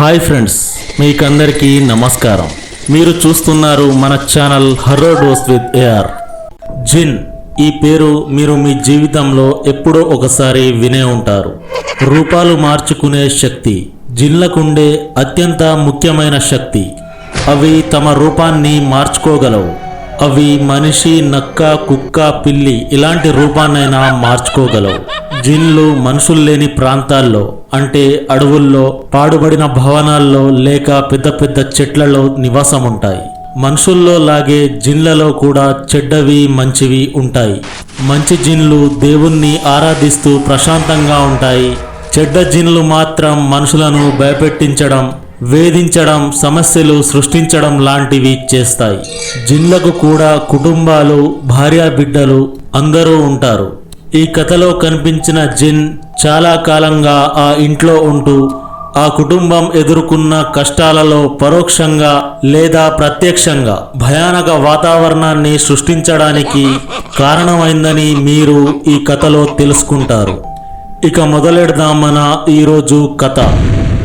Hi friends మీకందరికీ నమస్కారం. మీరు చూస్తున్నారు మన ఛానల్ హర్రో డోస్ విత్ ఏఆర్. జిన్ ఈ పేరు మీరు మీ జీవితంలో ఎప్పుడో ఒకసారి వినే ఉంటారు. రూపాలు మార్చుకునే శక్తి జిన్లకుండే అత్యంత ముఖ్యమైన శక్తి. అవి తమ రూపాన్ని మార్చుకోగలవు. అవి మనిషి నక్క కుక్క పిల్లి ఇలాంటి రూపాన్నైనా మార్చుకోగలవు. జిన్లు మనుషులు లేని ప్రాంతాల్లో అంటే అడవుల్లో పాడుబడిన భవనాల్లో లేక పెద్ద పెద్ద చెట్లలో నివాసం ఉంటాయి మనుషుల్లో లాగే జిన్లలో కూడా చెడ్డవి మంచివి ఉంటాయి. మంచి జిన్లు దేవుణ్ణి ఆరాధిస్తూ ప్రశాంతంగా ఉంటాయి. చెడ్డ జిన్లు మాత్రం మనుషులను భయపెట్టించడం వేధించడం సమస్యలు సృష్టించడం లాంటివి చేస్తాయి. జిన్లకు కూడా కుటుంబాలు భార్యా బిడ్డలు అందరూ ఉంటారు. ఈ కథలో కనిపించిన జిన్ చాలా కాలంగా ఆ ఇంట్లో ఉంటూ ఆ కుటుంబం ఎదుర్కొన్న కష్టాలలో పరోక్షంగా లేదా ప్రత్యక్షంగా భయానక వాతావరణాన్ని సృష్టించడానికి కారణమైందని మీరు ఈ కథలో తెలుసుకుంటారు. ఇక మొదలెడదాం మన ఈరోజు కథ.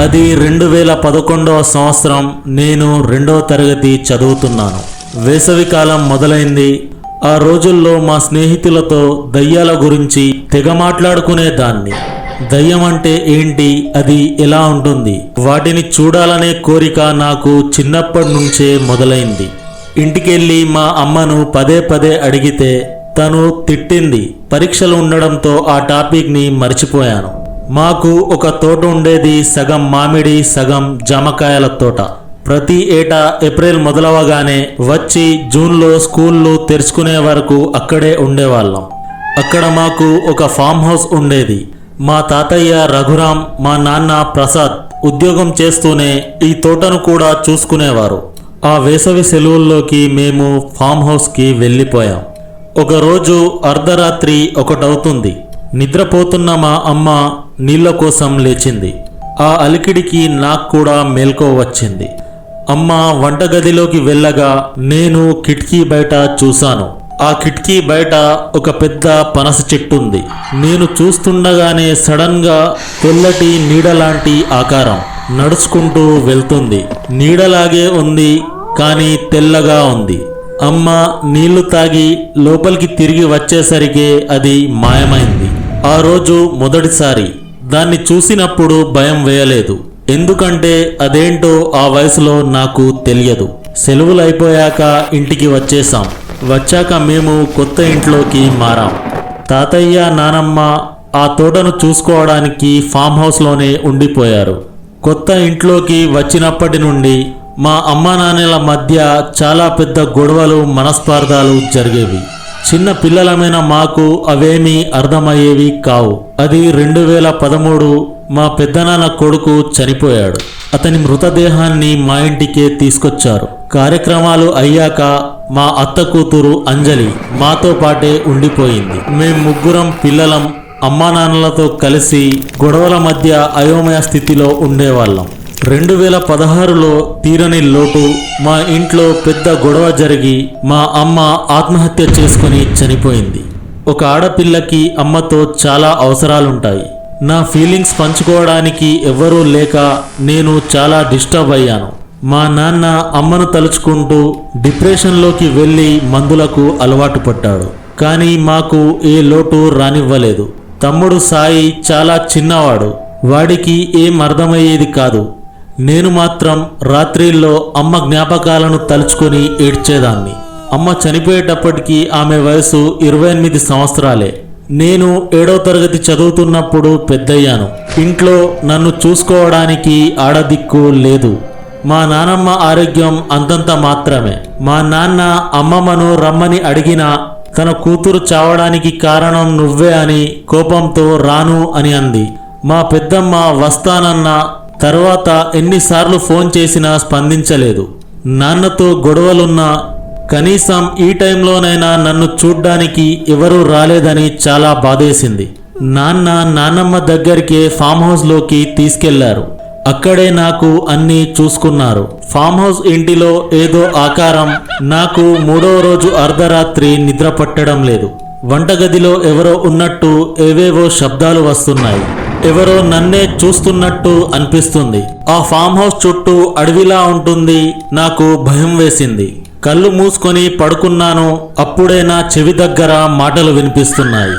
అది రెండు వేల పదకొండవ సంవత్సరం నేను రెండవ తరగతి చదువుతున్నాను. వేసవికాలం మొదలైంది. ఆ రోజుల్లో మా స్నేహితులతో దయ్యాల గురించి తెగ మాట్లాడుకునేదాన్ని దయ్యం అంటే ఏంటి? అది ఎలా ఉంటుంది? వాటిని చూడాలనే కోరిక నాకు చిన్నప్పటి నుంచే మొదలైంది. ఇంటికెళ్ళి మా అమ్మను పదే పదే అడిగితే తను తిట్టింది. పరీక్షలు ఉండడంతో ఆ టాపిక్ని మర్చిపోయాను. మాకు ఒక తోట ఉండేది సగం మామిడి సగం జామకాయల తోట. ప్రతి ఏటా ఏప్రిల్ మొదలవగానే వచ్చి జూన్లో స్కూళ్ళు తెరుచుకునే వరకు అక్కడే ఉండేవాళ్ళం. అక్కడ మాకు ఒక ఫామ్ హౌస్ ఉండేది. మా తాతయ్య రఘురాం మా నాన్న ప్రసాద్ ఉద్యోగం చేస్తూనే ఈ తోటను కూడా చూసుకునేవారు. ఆ వేసవి సెలవుల్లోకి మేము ఫామ్ హౌస్కి వెళ్ళిపోయాం. ఒకరోజు అర్ధరాత్రి ఒకటవుతుంది. నిద్రపోతున్న మా అమ్మ నీళ్ళ కోసం లేచింది. ఆ అలికిడికి నాకు కూడా మేల్కో వచ్చింది. అమ్మ వంటగదిలోకి వెళ్ళగా నేను కిటికీ బయట చూశాను. ఆ కిటికీ బయట ఒక పెద్ద పనస చెట్టు ఉంది. నేను చూస్తుండగానే సడన్గా తెల్లటి నీడలాంటి ఆకారం నడుచుకుంటూ వెళ్తుంది. నీడలాగే ఉంది కానీ తెల్లగా ఉంది. అమ్మ నీళ్ళు తాగి లోపలికి తిరిగి వచ్చేసరికి అది మాయమైంది. ఆ రోజు మొదటిసారి. దాన్ని చూసినప్పుడు భయం వేయలేదు. ఎందుకంటే అదేంటో ఆ వయసులో నాకు తెలియదు. సెలవులు అయిపోయాక ఇంటికి వచ్చేసాం వచ్చాక మేము కొత్త ఇంట్లోకి మారాం. తాతయ్య నానమ్మ ఆ తోటను చూసుకోవడానికి ఫామ్ హౌస్లోనే ఉండిపోయారు. కొత్త ఇంట్లోకి వచ్చినప్పటి నుండి మా అమ్మా నాన్నల మధ్య చాలా పెద్ద గొడవలు మనస్పార్థాలు జరిగేవి. చిన్న పిల్లలమైన మాకు అవేమీ అర్థమయ్యేవి కావు. అది రెండు వేల పదమూడు మా పెద్దనాన్న కొడుకు చనిపోయాడు. అతని మృతదేహాన్ని మా ఇంటికే తీసుకొచ్చారు. కార్యక్రమాలు అయ్యాక మా అత్త కూతురు అంజలి మాతో పాటే ఉండిపోయింది. మేం ముగ్గురం పిల్లలం అమ్మా నాన్నలతో కలిసి గొడవల మధ్య అయోమయ స్థితిలో ఉండేవాళ్ళం. రెండు వేల పదహారులో తీరని లోటు మా ఇంట్లో పెద్ద గొడవ జరిగి మా అమ్మ ఆత్మహత్య చేసుకుని చనిపోయింది. ఒక ఆడపిల్లకి అమ్మతో చాలా అవసరాలుంటాయి. నా ఫీలింగ్స్ పంచుకోవడానికి ఎవ్వరూ లేక నేను చాలా డిస్టర్బ్ అయ్యాను. మా నాన్న అమ్మను తలుచుకుంటూ డిప్రెషన్లోకి వెళ్ళి మందులకు అలవాటు పడ్డాడు. కానీ మాకు ఏ లోటు రానివ్వలేదు. తమ్ముడు సాయి చాలా చిన్నవాడు. వాడికి ఏం అర్థమయ్యేది కాదు. నేను మాత్రం రాత్రిల్లో అమ్మ జ్ఞాపకాలను తలుచుకొని ఏడ్చేదాన్ని. అమ్మ చనిపోయేటప్పటికి ఆమె వయసు ఇరవై ఎనిమిది సంవత్సరాలే. నేను ఏడవ తరగతి చదువుతున్నప్పుడు పెద్దయ్యాను. ఇంట్లో నన్ను చూసుకోవడానికి ఆడదిక్కు లేదు. మా నానమ్మ ఆరోగ్యం అంతంత మాత్రమే. మా నాన్న అమ్మమ్మను రమ్మని అడిగినా తన కూతురు చావడానికి కారణం నువ్వే అని కోపంతో రాను అని అంది. మా పెద్దమ్మ వస్తానన్న తర్వాత ఎన్నిసార్లు ఫోన్ చేసినా స్పందించలేదు. నాన్నతో గొడవలున్నా కనీసం ఈ టైంలోనైనా నన్ను చూడ్డానికి ఎవరూ రాలేదని చాలా బాధేసింది. నాన్న నాన్నమ్మ దగ్గరికే ఫామ్ హౌస్లోకి తీసుకెళ్ళారు. అక్కడే నాకు అన్నీ చూసుకున్నారు. ఫామ్ హౌస్ ఇంటిలో ఏదో ఆకారం నాకు మూడో రోజు అర్ధరాత్రి నిద్ర పట్టడం లేదు. వంటగదిలో ఎవరో ఉన్నట్టు ఏవేవో శబ్దాలు వస్తున్నాయి. ఎవరో నన్నే చూస్తున్నట్టు అనిపిస్తుంది. ఆ ఫామ్ హౌస్ చుట్టూ అడవిలా ఉంటుంది నాకు భయం వేసింది. కళ్ళు మూసుకొని పడుకున్నాను అప్పుడే నా చెవి దగ్గర మాటలు వినిపిస్తున్నాయి.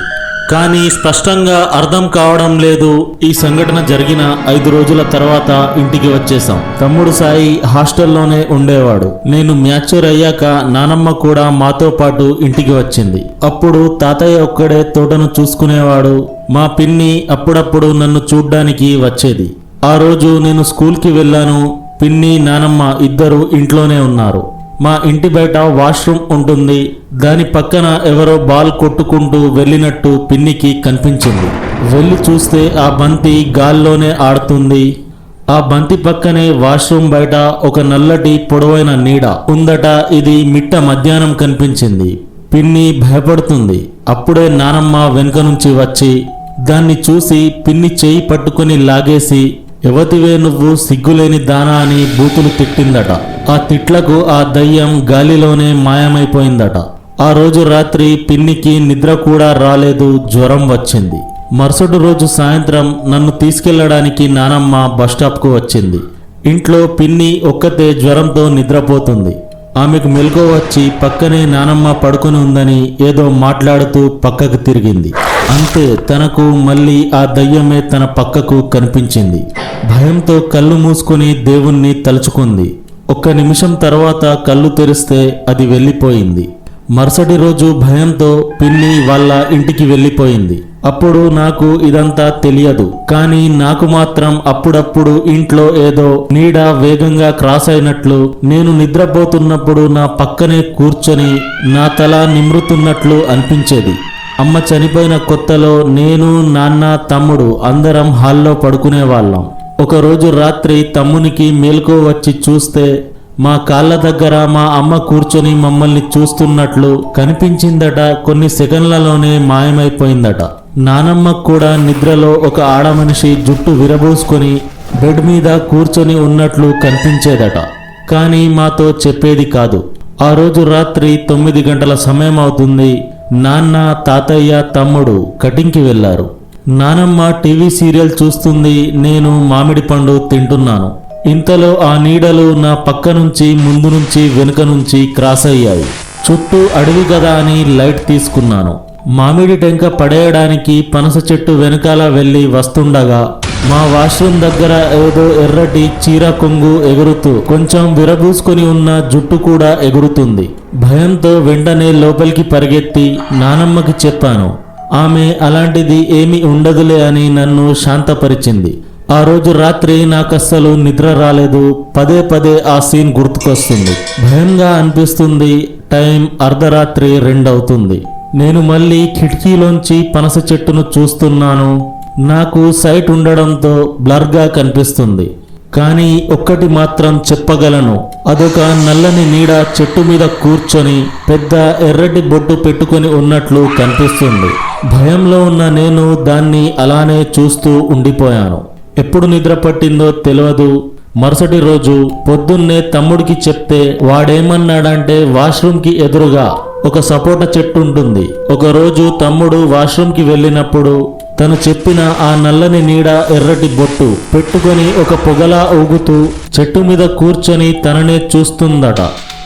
కానీ స్పష్టంగా అర్థం కావడం లేదు. ఈ సంఘటన జరిగిన ఐదు రోజుల తర్వాత ఇంటికి వచ్చేసాం తమ్ముడు సాయి హాస్టల్లోనే ఉండేవాడు. నేను మ్యాచ్యూర్ అయ్యాక నానమ్మ కూడా మాతో పాటు ఇంటికి వచ్చింది. అప్పుడు తాతయ్య ఒక్కడే తోటను చూసుకునేవాడు. మా పిన్ని అప్పుడప్పుడు నన్ను చూడ్డానికి వచ్చేది. ఆ రోజు నేను స్కూల్కి వెళ్ళాను. పిన్ని నానమ్మ ఇద్దరు ఇంట్లోనే ఉన్నారు. మా ఇంటి బయట వాష్రూమ్ ఉంటుంది. దాని పక్కన ఎవరో బాల్ కొట్టుకుంటూ వెళ్ళినట్టు పిన్నికి కనిపించింది. వెళ్ళి చూస్తే ఆ బంతి గాల్లోనే ఆడుతుంది. ఆ బంతి పక్కనే వాష్రూమ్ బయట ఒక నల్లటి పొడవైన నీడ ఉందట. ఇది మిట్ట మధ్యాహ్నం కనిపించింది. పిన్ని భయపడుతుంది. అప్పుడే నానమ్మ వెనుక నుంచి వచ్చి దాన్ని చూసి పిన్ని చేయి పట్టుకొని లాగేసి ఎవతివే నువ్వు సిగ్గులేని దానా అని బూతులు తిట్టిందట. ఆ తిట్లకు ఆ దయ్యం గాలిలోనే మాయమైపోయిందట. ఆ రోజు రాత్రి పిన్నికి నిద్ర కూడా రాలేదు జ్వరం వచ్చింది. మరుసటి రోజు సాయంత్రం నన్ను తీసుకెళ్ళడానికి నానమ్మ బస్టాప్కు వచ్చింది. ఇంట్లో పిన్ని ఒక్కతే జ్వరంతో నిద్రపోతుంది. ఆమెకు మెలకు వచ్చి పక్కనే నానమ్మ పడుకొని ఉందని ఏదో మాట్లాడుతూ పక్కకు తిరిగింది. అంతే తనకు మళ్ళీ ఆ దయ్యమే తన పక్కకు కనిపించింది. భయంతో కళ్ళు మూసుకొని దేవుణ్ణి తలుచుకుంది. ఒక్క నిమిషం తర్వాత కళ్ళు తెరిస్తే అది వెళ్ళిపోయింది. మరుసటి రోజు భయంతో పిన్ని వాళ్ళ ఇంటికి వెళ్ళిపోయింది. అప్పుడు నాకు ఇదంతా తెలియదు. కానీ నాకు మాత్రం అప్పుడప్పుడు ఇంట్లో ఏదో నీడ వేగంగా క్రాస్ అయినట్లు నేను నిద్రపోతున్నప్పుడు నా పక్కనే కూర్చొని నా తల నిమృతున్నట్లు అనిపించేది. అమ్మ చనిపోయిన కొత్తలో నేను నాన్న తమ్ముడు అందరం హాల్లో పడుకునే వాళ్ళం ఒకరోజు రాత్రి తమ్మునికి మేల్కో వచ్చి చూస్తే మా కాళ్ళ దగ్గర మా అమ్మ కూర్చొని మమ్మల్ని చూస్తున్నట్లు కనిపించిందట కొన్ని సెకండ్లలోనే మాయమైపోయిందట. నానమ్మకు కూడా నిద్రలో ఒక ఆడమనిషి జుట్టు విరబూసుకొని బెడ్ మీద కూర్చొని ఉన్నట్లు కనిపించేదట. కానీ మాతో చెప్పేది కాదు. ఆ రోజు రాత్రి తొమ్మిది గంటల సమయం అవుతుంది. నాన్న తాతయ్య తమ్ముడు కటింగ్కి వెళ్ళారు. నానమ్మ టీవీ సీరియల్ చూస్తుంది నేను మామిడి పండు తింటున్నాను. ఇంతలో ఆ నీడలు నా పక్క నుంచి ముందు నుంచి వెనుక నుంచి క్రాస్ అయ్యాయి. చుట్టూ అడవి కదా అని లైట్ తీసుకున్నాను. మామిడి టెంక పడేయడానికి పనస చెట్టు వెనకాల వెళ్ళి వస్తుండగా మా వాష్రూమ్ దగ్గర ఏదో ఎర్రటి చీర కొంగు ఎగురుతూ కొంచెం విరబూసుకొని ఉన్న జుట్టు కూడా ఎగురుతుంది. భయంతో వెంటనే లోపలికి పరిగెత్తి నానమ్మకి చెప్పాను ఆమె అలాంటిది ఏమీ ఉండదులే అని నన్ను శాంతపరిచింది. ఆ రోజు రాత్రి నాకస్సలు నిద్ర రాలేదు. పదే పదే ఆ సీన్ గుర్తుకొస్తుంది. భయంగా అనిపిస్తుంది టైం అర్ధరాత్రి రెండవుతుంది. నేను మళ్ళీ కిటికీలోంచి పనస చెట్టును చూస్తున్నాను. నాకు సైట్ ఉండడంతో బ్లర్గా కనిపిస్తుంది. కానీ ఒక్కటి మాత్రం చెప్పగలను. అదొక నల్లని నీడ చెట్టు మీద కూర్చొని పెద్ద ఎర్రటి బొట్టు పెట్టుకొని ఉన్నట్లు కనిపిస్తుంది. భయంలో ఉన్న నేను దాన్ని అలానే చూస్తూ ఉండిపోయాను. ఎప్పుడు నిద్ర పట్టిందో తెలియదు మరుసటి రోజు పొద్దున్నే తమ్ముడికి చెప్తే వాడేమన్నాడంటే వాష్రూమ్కి ఎదురుగా ఒక సపోటా చెట్టు ఉంటుంది. ఒకరోజు తమ్ముడు వాష్రూమ్కి వెళ్ళినప్పుడు తను చెప్పిన ఆ నల్లని నీడ ఎర్రటి బొట్టు పెట్టుకొని ఒక పొగలా ఊగుతూ చెట్టు మీద కూర్చొని తననే చూస్తుందట.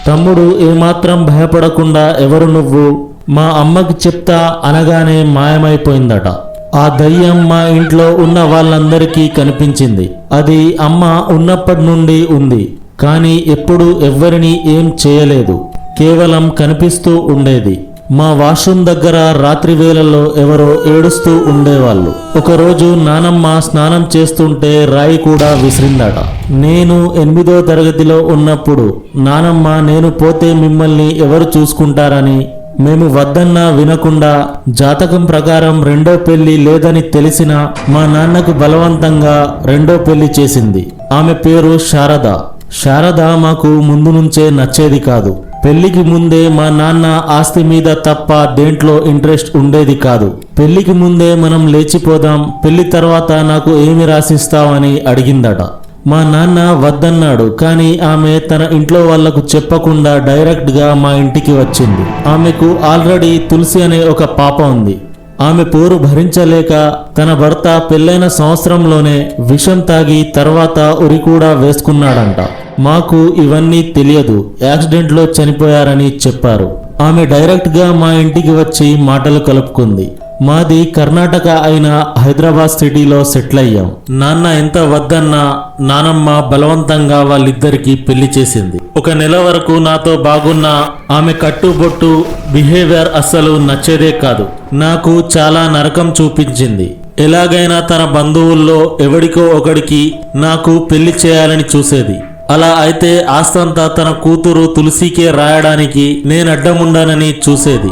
తమ్ముడు ఏమాత్రం భయపడకుండా ఎవరు నువ్వు? మా అమ్మకి చెప్తా అనగానే మాయమైపోయిందట. ఆ దయ్యం మా ఇంట్లో ఉన్న వాళ్ళందరికీ కనిపించింది. అది అమ్మ ఉన్నప్పటి నుండి ఉంది కానీ ఎప్పుడు ఎవ్వరిని ఏం చేయలేదు. కేవలం కనిపిస్తూ ఉండేది. మా వాష్రూమ్ దగ్గర రాత్రి వేళల్లో ఎవరో ఏడుస్తూ ఉండేవాళ్ళు. ఒకరోజు నానమ్మ స్నానం చేస్తుంటే రాయి కూడా విసిరిందట. నేను ఎనిమిదో తరగతిలో ఉన్నప్పుడు నానమ్మ నేను పోతే మిమ్మల్ని ఎవరు చూసుకుంటారని మేము వద్దన్నా వినకుండా జాతకం ప్రకారం రెండో పెళ్ళి లేదని తెలిసిన మా నాన్నకు బలవంతంగా రెండో పెళ్ళి చేసింది. ఆమె పేరు శారద. శారద మాకు ముందు నుంచే నచ్చేది కాదు. పెళ్ళికి ముందే మా నాన్న ఆస్తి మీద తప్ప దేంట్లో ఇంట్రెస్ట్ ఉండేది కాదు. పెళ్ళికి ముందే మనం లేచిపోదాం పెళ్ళి తర్వాత నాకు ఏమి రాసిస్తావని అడిగిందట. మా నాన్న వద్దన్నాడు కానీ ఆమె తన ఇంట్లో వాళ్ళకు చెప్పకుండా డైరెక్ట్గా మా ఇంటికి వచ్చింది. ఆమెకు ఆల్రెడీ తులసి అనే ఒక పాప ఉంది. ఆమె పోరు భరించలేక తన భర్త పెళ్ళైన సంవత్సరంలోనే విషం తాగి తర్వాత ఉరి కూడా వేసుకున్నాడంట. మాకు ఇవన్నీ తెలియదు యాక్సిడెంట్లో చనిపోయారని చెప్పారు. ఆమె డైరెక్ట్గా మా ఇంటికి వచ్చి మాటలు కలుపుకుంది. మాది కర్ణాటక అయిన హైదరాబాద్ సిటీలో సెటిల్ అయ్యాం. నాన్న ఎంత వద్దన్నా నానమ్మ బలవంతంగా వాళ్ళిద్దరికి పెళ్ళి చేసింది. ఒక నెల వరకు నాతో బాగున్న ఆమె కట్టుబొట్టు బిహేవియర్ అస్సలు నచ్చేదే కాదు. నాకు చాలా నరకం చూపించింది. ఎలాగైనా తన బంధువుల్లో ఎవడికో ఒకడికి నాకు పెళ్ళి చేయాలని చూసేది. అలా అయితే ఆస్తంతా తన కూతురు తులసికే రాయడానికి నేను అడ్డముండానని చూసేది.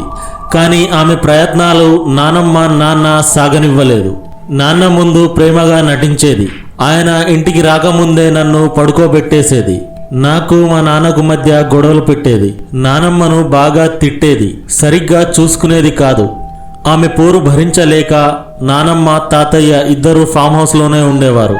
కానీ ఆమె ప్రయత్నాలు నానమ్మ నాన్న సాగనివ్వలేదు. నాన్న ముందు ప్రేమగా నటించేది. ఆయన ఇంటికి రాకముందే నన్ను పడుకోబెట్టేసేది. నాకు మా నాన్నకు మధ్య గొడవలు పెట్టేది. నానమ్మను బాగా తిట్టేది. సరిగ్గా చూసుకునేది కాదు. ఆమె పోరు భరించలేక నానమ్మ తాతయ్య ఇద్దరు ఫామ్ హౌస్లోనే ఉండేవారు.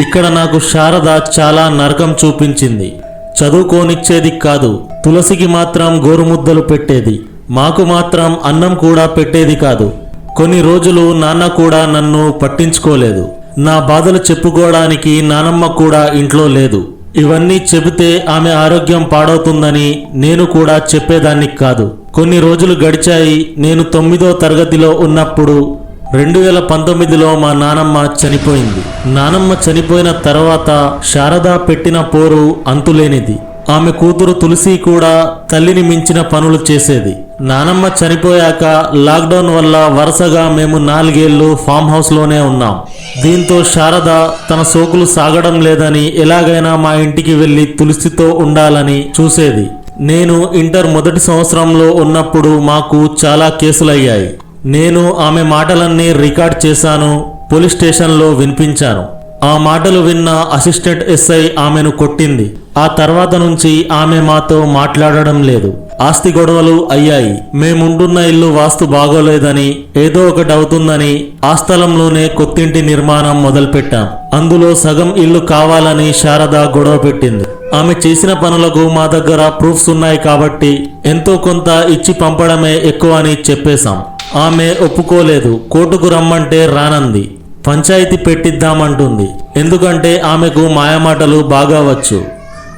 ఇక్కడ నాకు శారద చాలా నరకం చూపించింది. చదువుకోనిచ్చేది కాదు. తులసికి మాత్రం గోరుముద్దలు పెట్టేది. మాకు మాత్రం అన్నం కూడా పెట్టేది కాదు. కొన్ని రోజులు నాన్న కూడా నన్ను పట్టించుకోలేదు. నా బాధలు చెప్పుకోవడానికి నానమ్మ కూడా ఇంట్లో లేదు. ఇవన్నీ చెబితే ఆమె ఆరోగ్యం పాడవుతుందని నేను కూడా చెప్పేదాన్ని కాదు. కొన్ని రోజులు గడిచాయి నేను తొమ్మిదో తరగతిలో ఉన్నప్పుడు రెండు వేల పంతొమ్మిదిలో మా నానమ్మ చనిపోయింది. నానమ్మ చనిపోయిన తర్వాత శారద పెట్టిన పోరు అంతులేనిది. ఆమె కూతురు తులసి కూడా తల్లిని మించిన పనులు చేసేది. నానమ్మ చనిపోయాక లాక్డౌన్ వల్ల వరుసగా మేము నాలుగేళ్ళు ఫామ్ హౌస్లోనే ఉన్నాం. దీంతో శారద తన సోకులు సాగడం లేదని ఎలాగైనా మా ఇంటికి వెళ్ళి తులసితో ఉండాలని చూసేది. నేను ఇంటర్ మొదటి సంవత్సరంలో ఉన్నప్పుడు మాకు చాలా కేసులయ్యాయి. నేను ఆమె మాటలన్నీ రికార్డ్ చేశాను పోలీస్ స్టేషన్లో వినిపించాను. ఆ మాటలు విన్న అసిస్టెంట్ ఎస్ఐ ఆమెను కొట్టింది. ఆ తర్వాత నుంచి ఆమె మాతో మాట్లాడడం లేదు. ఆస్తి గొడవలు అయ్యాయి. మేముంటున్న ఇల్లు వాస్తు బాగోలేదని ఏదో ఒకటి అవుతుందని ఆ స్థలంలోనే కొత్తింటి నిర్మాణం మొదలుపెట్టాం. అందులో సగం ఇల్లు కావాలని శారద గొడవ పెట్టింది. ఆమె చేసిన పనులకు మా దగ్గర ప్రూఫ్స్ ఉన్నాయి కాబట్టి ఎంతో కొంత ఇచ్చి పంపడమే ఎక్కువ అని చెప్పేశాం. ఆమె ఒప్పుకోలేదు. కోర్టుకు రమ్మంటే రానంది. పంచాయతీ పెట్టిద్దామంటుంది. ఎందుకంటే ఆమెకు మాయమాటలు బాగా వచ్చు.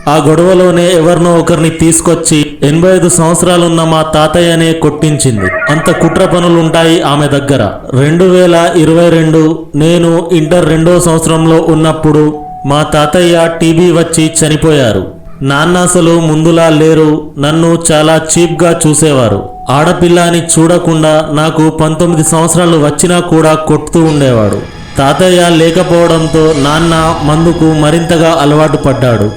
ఆ గొడవలోనే ఎవరినో ఒకరిని తీసుకొచ్చి ఎనభై ఐదు సంవత్సరాలున్న మా తాతయ్యనే కొట్టించింది. అంత కుట్ర పనులుంటాయి ఆమె దగ్గర. రెండు వేల ఇరవై రెండు నేను ఇంటర్ రెండో సంవత్సరంలో ఉన్నప్పుడు మా తాతయ్య టీబీ వచ్చి చనిపోయారు. నాన్న అసలు ముందులా లేరు నన్ను చాలా చీప్గా చూసేవారు. ఆడపిల్ల అని చూడకుండా నాకు పంతొమ్మిది సంవత్సరాలు వచ్చినా కూడా కొట్టుతూ ఉండేవాడు. తాతయ్య లేకపోవడంతో నాన్న మందుకు మరింతగా అలవాటు పడ్డాడు.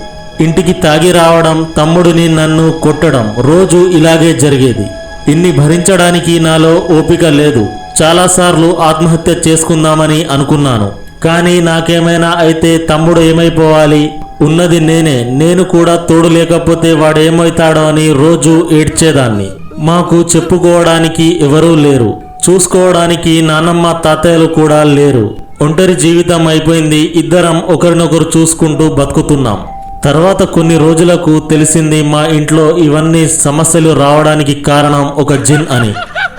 ఇంటికి తాగి రావడం తమ్ముడిని నన్ను కొట్టడం రోజు ఇలాగే జరిగేది. ఇన్ని భరించడానికి నాలో ఓపిక లేదు. చాలాసార్లు ఆత్మహత్య చేసుకుందామని అనుకున్నాను. కానీ నాకేమైనా అయితే తమ్ముడు ఏమైపోవాలి? ఉన్నది నేనే. నేను కూడా తోడు లేకపోతే వాడేమవుతాడో అని రోజు ఏడ్చేదాన్ని. మాకు చెప్పుకోవడానికి ఎవరూ లేరు. చూసుకోవడానికి నానమ్మ తాతయ్యలు కూడా లేరు. ఒంటరి జీవితం అయిపోయింది. ఇద్దరం ఒకరినొకరు చూసుకుంటూ బతుకుతున్నాం. తర్వాత కొన్ని రోజులకు తెలిసింది మా ఇంట్లో ఇవన్నీ సమస్యలు రావడానికి కారణం ఒక జిన్ అని.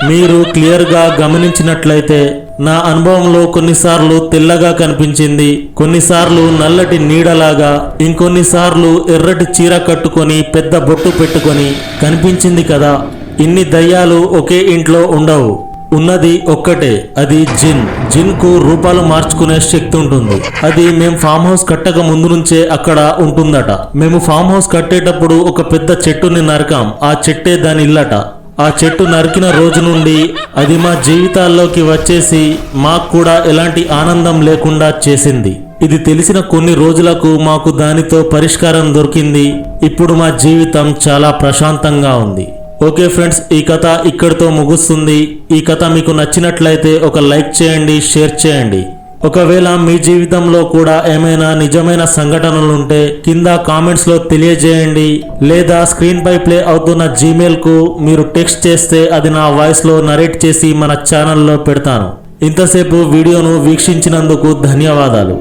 మీరు క్లియర్గా గమనించినట్లయితే నా అనుభవంలో కొన్నిసార్లు తెల్లగా కనిపించింది. కొన్నిసార్లు నల్లటి నీడలాగా ఇంకొన్నిసార్లు ఎర్రటి చీర కట్టుకొని పెద్ద బొట్టు పెట్టుకొని కనిపించింది కదా. ఇన్ని దయ్యాలు ఒకే ఇంట్లో ఉండవు. ఉన్నది ఒక్కటే అది జిన్. జిన్కు రూపాలు మార్చుకునే శక్తి ఉంటుంది. అది మేము ఫామ్ హౌస్ కట్టక ముందు నుంచే అక్కడ ఉంటుందట. మేము ఫామ్ హౌస్ కట్టేటప్పుడు ఒక పెద్ద చెట్టుని నరకాం. ఆ చెట్టే దాని ఇల్లట. ఆ చెట్టు నరికిన రోజు నుండి అది మా జీవితాల్లోకి వచ్చేసి మాకు కూడా ఎలాంటి ఆనందం లేకుండా చేసింది. ఇది తెలిసిన కొన్ని రోజులకు మాకు దానితో పరిష్కారం దొరికింది. ఇప్పుడు మా జీవితం చాలా ప్రశాంతంగా ఉంది. ఓకే ఫ్రెండ్స్ ఈ కథ ఇక్కడితో ముగుస్తుంది. ఈ కథ మీకు నచ్చినట్లయితే ఒక లైక్ చేయండి షేర్ చేయండి. ఒకవేళ మీ జీవితంలో కూడా ఏమైనా నిజమైన సంఘటనలుంటే కింద కామెంట్స్లో తెలియజేయండి. లేదా స్క్రీన్పై ప్లే అవుతున్న జీమెయిల్కు మీరు టెక్స్ట్ చేస్తే అది నా వాయిస్లో నరేట్ చేసి మన ఛానల్లో పెడతాను. ఇంతసేపు వీడియోను వీక్షించినందుకు ధన్యవాదాలు.